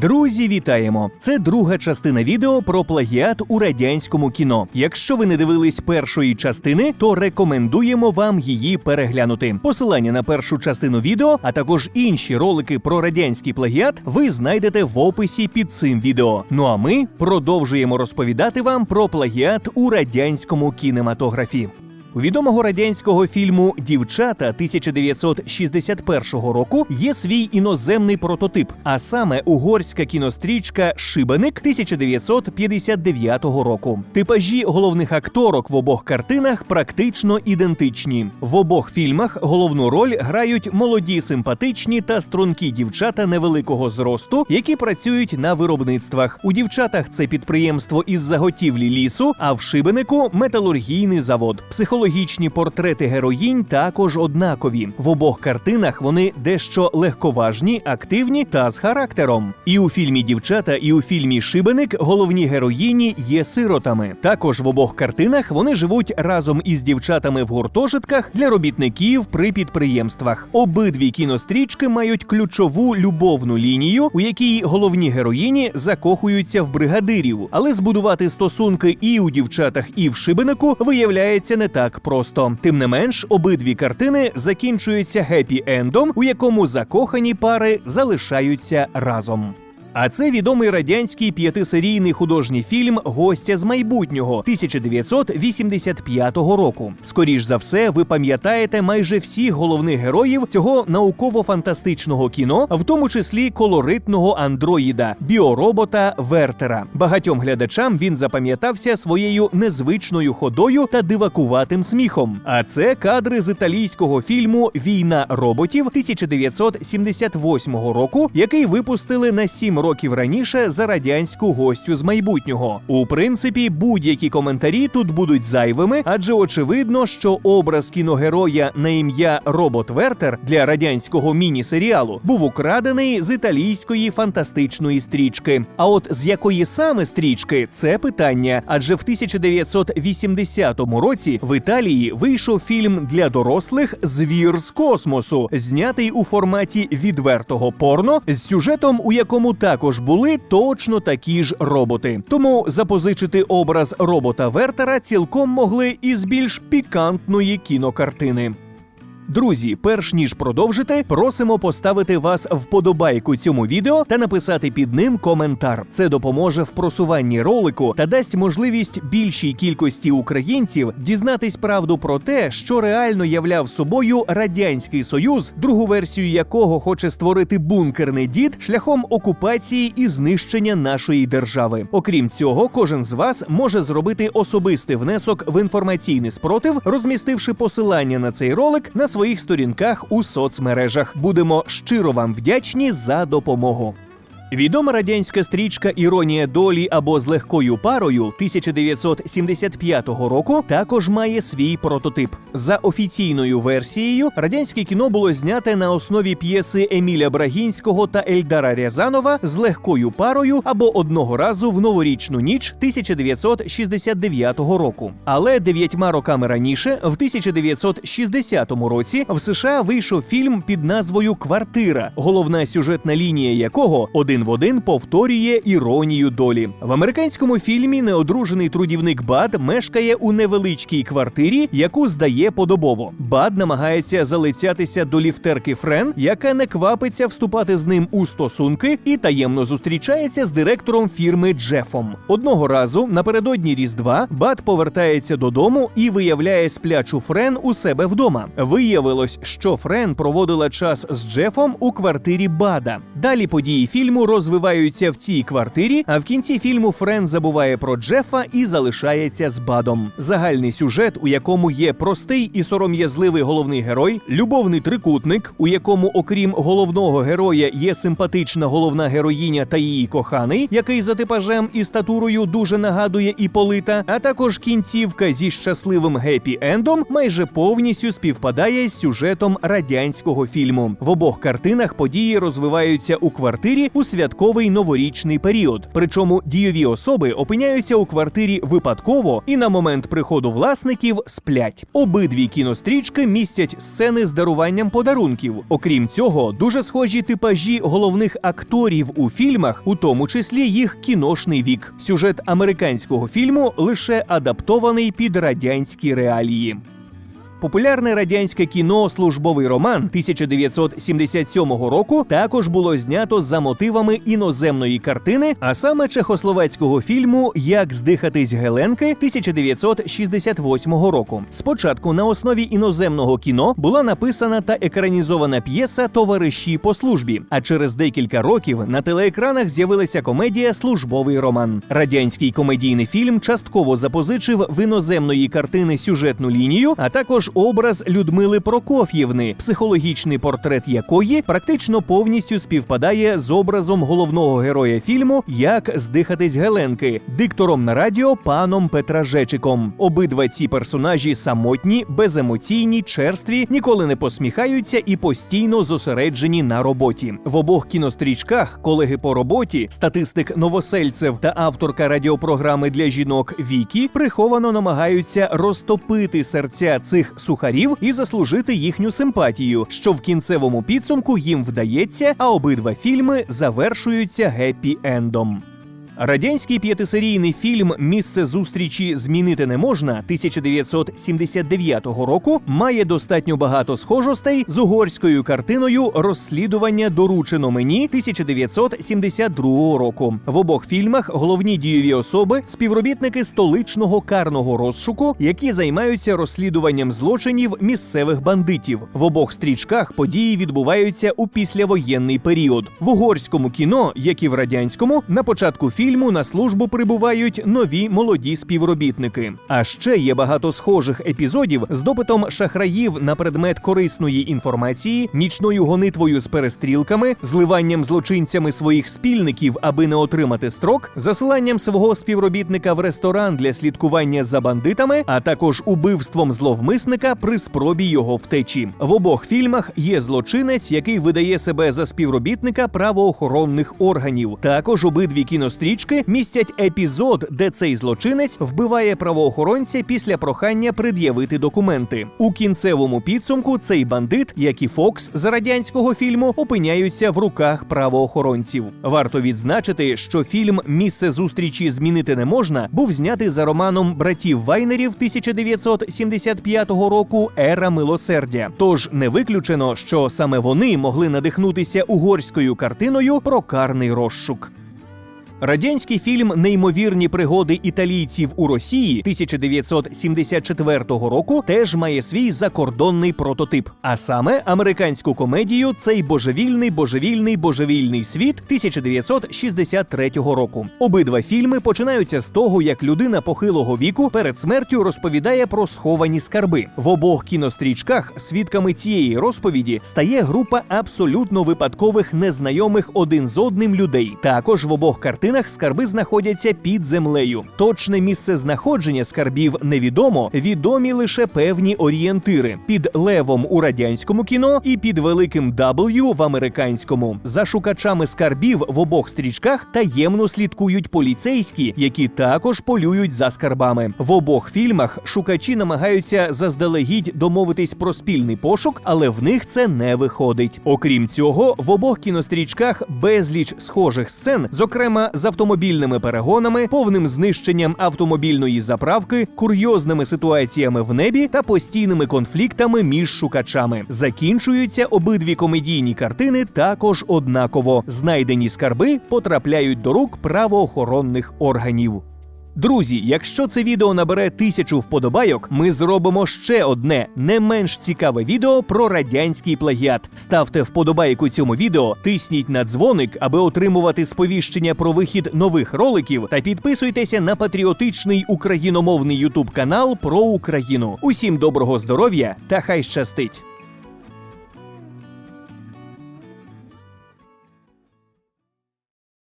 Друзі, вітаємо! Це друга частина відео про плагіат у радянському кіно. Якщо ви не дивились першої частини, то рекомендуємо вам її переглянути. Посилання на першу частину відео, а також інші ролики про радянський плагіат, ви знайдете в описі під цим відео. Ну а ми продовжуємо розповідати вам про плагіат у радянському кінематографі. Відомого радянського фільму Дівчата 1961 року є свій іноземний прототип, а саме угорська кінострічка Шибеник 1959 року. Типажі головних акторок в обох картинах практично ідентичні. В обох фільмах головну роль грають молоді симпатичні та стрункі дівчата невеликого зросту, які працюють на виробництвах. У дівчатах це підприємство із заготівлі лісу, а в Шибенику металургійний завод. Психологічні портрети героїнь також однакові. В обох картинах вони дещо легковажні, активні та з характером. І у фільмі Дівчата, і у фільмі Шибеник головні героїні є сиротами. Також в обох картинах вони живуть разом із дівчатами в гуртожитках для робітників при підприємствах. Обидві кінострічки мають ключову любовну лінію, у якій головні героїні закохуються в бригадирів, але збудувати стосунки і у дівчатах, і в шибенику виявляється не так просто. Тим не менш, обидві картини закінчуються гепі-ендом, у якому закохані пари залишаються разом. А це відомий радянський п'ятисерійний художній фільм Гостя з майбутнього 1985 року. Скоріш за все, ви пам'ятаєте майже всіх головних героїв цього науково-фантастичного кіно, в тому числі колоритного андроїда, біоробота Вертера. Багатьом глядачам він запам'ятався своєю незвичною ходою та дивакуватим сміхом. А це кадри з італійського фільму Війна роботів 1978 року, який випустили на сім років раніше за радянську гостю з майбутнього. У принципі, будь-які коментарі тут будуть зайвими, адже очевидно, що образ кіногероя на ім'я Робот Вертер для радянського міні-серіалу був украдений з італійської фантастичної стрічки. А от з якої саме стрічки це питання, адже в 1980 році в Італії вийшов фільм для дорослих Звір з космосу, знятий у форматі відвертого порно з сюжетом, у якому також були точно такі ж роботи. Тому запозичити образ робота Вертера цілком могли із більш пікантної кінокартини. Друзі, перш ніж продовжити, просимо поставити вас вподобайку цьому відео та написати під ним коментар. Це допоможе в просуванні ролику та дасть можливість більшій кількості українців дізнатись правду про те, що реально являв собою радянський союз, другу версію якого хоче створити бункерний дід шляхом окупації і знищення нашої держави. Окрім цього, кожен з вас може зробити особистий внесок в інформаційний спротив, розмістивши посилання на цей ролик на своїх сторінках у соцмережах. Будемо щиро вам вдячні за допомогу. Відома радянська стрічка Іронія долі або з легкою парою 1975 року також має свій прототип. За офіційною версією, радянське кіно було зняте на основі п'єси Еміля Брагінського та Ельдара Рязанова з легкою парою або одного разу в новорічну ніч 1969 року. Але дев'ятьма роками раніше, в 1960 році, в США вийшов фільм під назвою Квартира, головна сюжетна лінія якого один в один повторює іронію долі. В американському фільмі неодружений трудівник Бад мешкає у невеличкій квартирі, яку здає подобово. Бад намагається залицятися до ліфтерки Френ, яка не квапиться вступати з ним у стосунки і таємно зустрічається з директором фірми Джефом. Одного разу напередодні Різдва Бад повертається додому і виявляє сплячу Френ у себе вдома. Виявилось, що Френ проводила час з Джефом у квартирі Бада. Далі події фільму розвиваються в цій квартирі, а в кінці фільму Френ забуває про Джефа і залишається з Бадом. Загальний сюжет, у якому є простий і сором'язливий головний герой, любовний трикутник, у якому, окрім головного героя, є симпатична головна героїня та її коханий, який за типажем і статурою дуже нагадує Іполита, а також кінцівка зі щасливим гепі-ендом майже повністю співпадає з сюжетом радянського фільму. В обох картинах події розвиваються у квартирі у світ святковий новорічний період. Причому дійові особи опиняються у квартирі випадково і на момент приходу власників сплять. Обидві кінострічки містять сцени з даруванням подарунків. Окрім цього, дуже схожі типажі головних акторів у фільмах, у тому числі їх кіношний вік. Сюжет американського фільму лише адаптований під радянські реалії. Популярне радянське кіно Службовий роман 1977 року також було знято за мотивами іноземної картини, а саме чехословацького фільму Як здихатись Геленки 1968 року. Спочатку на основі іноземного кіно була написана та екранізована п'єса Товариші по службі. А через декілька років на телеекранах з'явилася комедія Службовий роман. Радянський комедійний фільм частково запозичив в іноземної картини сюжетну лінію, а також образ Людмили Прокоф'євни, психологічний портрет якої практично повністю співпадає з образом головного героя фільму Як здихатись Геленки, диктором на радіо паном Петражечиком. Обидва ці персонажі самотні, беземоційні, черстві, ніколи не посміхаються і постійно зосереджені на роботі. В обох кінострічках колеги по роботі, статистик новосельцев та авторка радіопрограми для жінок Вікі приховано намагаються розтопити серця цих сухарів і заслужити їхню симпатію, що в кінцевому підсумку їм вдається, а обидва фільми завершуються геппі-ендом. Радянський п'ятисерійний фільм Місце зустрічі змінити не можна 1979 року має достатньо багато схожостей з угорською картиною Розслідування доручено мені 1972 року. В обох фільмах головні дієві особи співробітники столичного карного розшуку, які займаються розслідуванням злочинів місцевих бандитів. В обох стрічках події відбуваються у післявоєнний період. В угорському кіно, як і в радянському, на початку фільму на службу прибувають нові молоді співробітники. А ще є багато схожих епізодів з допитом шахраїв на предмет корисної інформації, нічною гонитвою з перестрілками, зливанням злочинцями своїх спільників, аби не отримати строк, засиланням свого співробітника в ресторан для слідкування за бандитами, а також убивством зловмисника при спробі його втечі. В обох фільмах є злочинець, який видає себе за співробітника правоохоронних органів. Також обидві кінострічки містять епізод, де цей злочинець вбиває правоохоронця після прохання пред'явити документи. У кінцевому підсумку цей бандит, як і Фокс з радянського фільму, опиняються в руках правоохоронців. Варто відзначити, що фільм Місце зустрічі змінити не можна був знятий за романом братів Вайнерів 1975 року Ера милосердя. Тож не виключено, що саме вони могли надихнутися угорською картиною про карний розшук. Радянський фільм Неймовірні пригоди італійців у Росії 1974 року теж має свій закордонний прототип, а саме американську комедію Цей божевільний божевільний божевільний світ 1963 року. Обидва фільми починаються з того, як людина похилого віку перед смертю розповідає про сховані скарби. В обох кінострічках свідками цієї розповіді стає група абсолютно випадкових незнайомих один з одним людей. Також в обох картинах скарби знаходяться під землею. Точне місце знаходження скарбів невідомо, відомі лише певні орієнтири під левом у радянському кіно і під великим W в американському. За шукачами скарбів в обох стрічках таємно слідкують поліцейські, які також полюють за скарбами. В обох фільмах шукачі намагаються заздалегідь домовитись про спільний пошук, але в них це не виходить. Окрім цього, в обох кінострічках безліч схожих сцен, зокрема з автомобільними перегонами, повним знищенням автомобільної заправки, курйозними ситуаціями в небі та постійними конфліктами між шукачами. Закінчуються обидві комедійні картини також однаково. Знайдені скарби потрапляють до рук правоохоронних органів. Друзі, якщо це відео набере тисячу вподобайок, ми зробимо ще одне не менш цікаве відео про радянський плагіат. Ставте вподобайку цьому відео, тисніть на дзвоник, аби отримувати сповіщення про вихід нових роликів, та підписуйтеся на патріотичний україномовний ютуб канал про Україну. Усім доброго здоров'я та хай щастить!